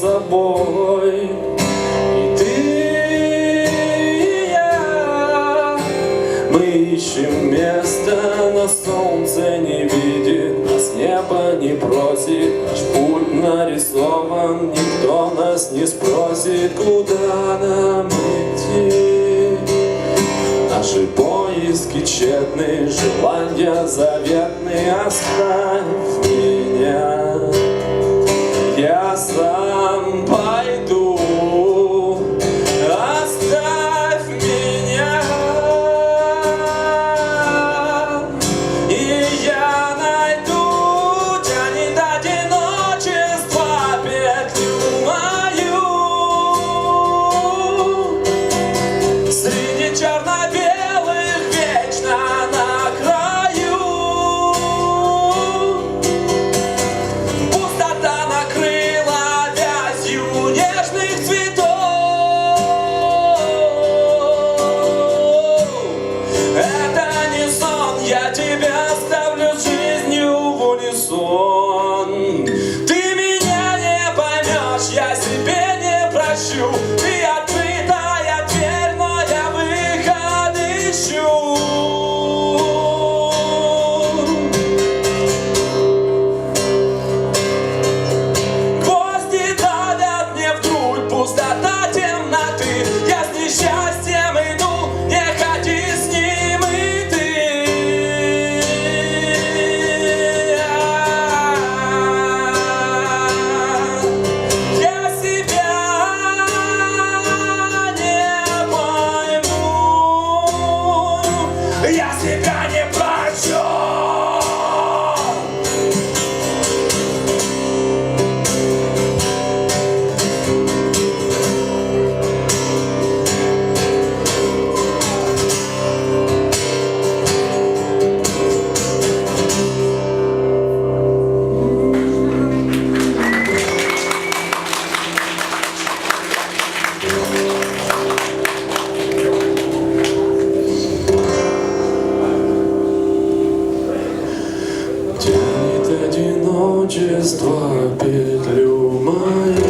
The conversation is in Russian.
собой. И ты, и я, мы ищем место на солнце, не видит нас небо, не просит. Наш путь нарисован, никто нас не спросит, куда нам идти. Наши поиски тщетны, желания заветны, оставь меня. Сам Тянет одиночество петлю мою